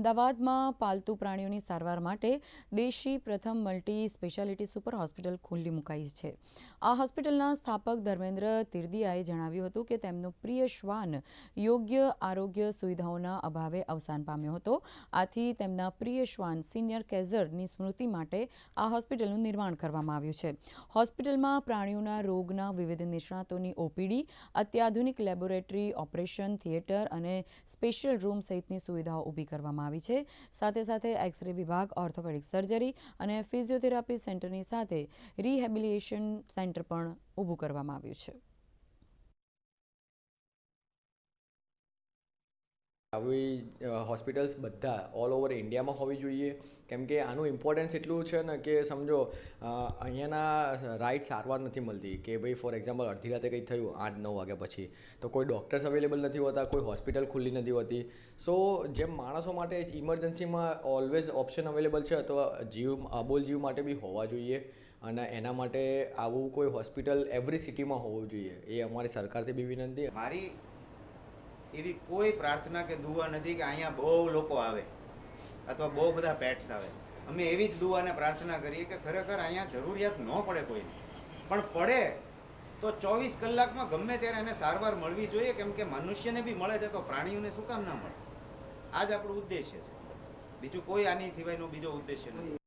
અમદાવાદમાં પાલતુ પ્રાણીઓની સારવાર માટે દેશી પ્રથમ મલ્ટી સ્પેશિયાલિટી સુપર હોસ્પિટલ ખુલ્લી મુકાઈ છે. આ હોસ્પિટલના સ્થાપક ધર્મેન્દ્ર તિરદિયાએ જણાવ્યું હતું કે તેમનો પ્રિય શ્વાન યોગ્ય આરોગ્ય સુવિધાઓના અભાવે અવસાન પામ્યો હતો. આથી તેમના પ્રિય શ્વાન સિનિયર કેઝરની સ્મૃતિ માટે આ હોસ્પિટલનું નિર્માણ કરવામાં આવ્યું છે. હોસ્પિટલમાં પ્રાણીઓના રોગના વિવિધ નિષ્ણાતોની ઓપીડી, અત્યાધુનિક લેબોરેટરી, ઓપરેશન થિયેટર અને સ્પેશિયલ રૂમ સહિતની સુવિધાઓ ઊભી કરવામાં આવી છે. સાથે સાથે એક્સરે વિભાગ ઓર્થોપેડિક સર્જરી અને ફિઝિયોથેરાપી સેન્ટરની સાથે રિહેબિલિએશન સેન્ટર પણ ઊભું કરવામાં આવ્યું છે. આવી હોસ્પિટલ્સ બધા ઓલ ઓવર ઇન્ડિયામાં હોવી જોઈએ. કેમ કે આનું ઇમ્પોર્ટન્સ એટલું છે ને કે સમજો અહીંયાના રાઈટ સારવાર નથી મળતી. કે ભાઈ ફોર એક્ઝામ્પલ અડધી રાતે કંઈ થયું, આઠ, નવ વાગ્યા પછી, તો કોઈ ડૉક્ટર્સ અવેલેબલ નથી હોતા, કોઈ હોસ્પિટલ ખુલ્લી નથી હોતી. સો જેમ માણસો માટે ઇમરજન્સીમાં ઓલવેઝ ઓપ્શન અવેલેબલ છે, તો જીવ, અબોલ જીવ માટે બી હોવા જોઈએ. અને એના માટે આવું કોઈ હોસ્પિટલ એવરી સિટીમાં હોવું જોઈએ. એ અમારી સરકારથી બી વિનંતી. મારી એવી કોઈ પ્રાર્થના કે દુઆ નથી કે અહીંયા બહુ લોકો આવે અથવા બહુ બધા પેટ્સ આવે. અમે એવી જ દુઆને પ્રાર્થના કરીએ કે ખરેખર અહીંયા જરૂરિયાત ન પડે કોઈને. પણ પડે તો ચોવીસ કલાકમાં ગમે ત્યારે એને સારવાર મળવી જોઈએ, કેમ કે મનુષ્યને બી મળે છે તો પ્રાણીઓને શું કામ ના મળે? આ જ આપણો ઉદ્દેશ્ય છે. બીજું કોઈ આની સિવાયનો બીજો ઉદ્દેશ્ય નથી.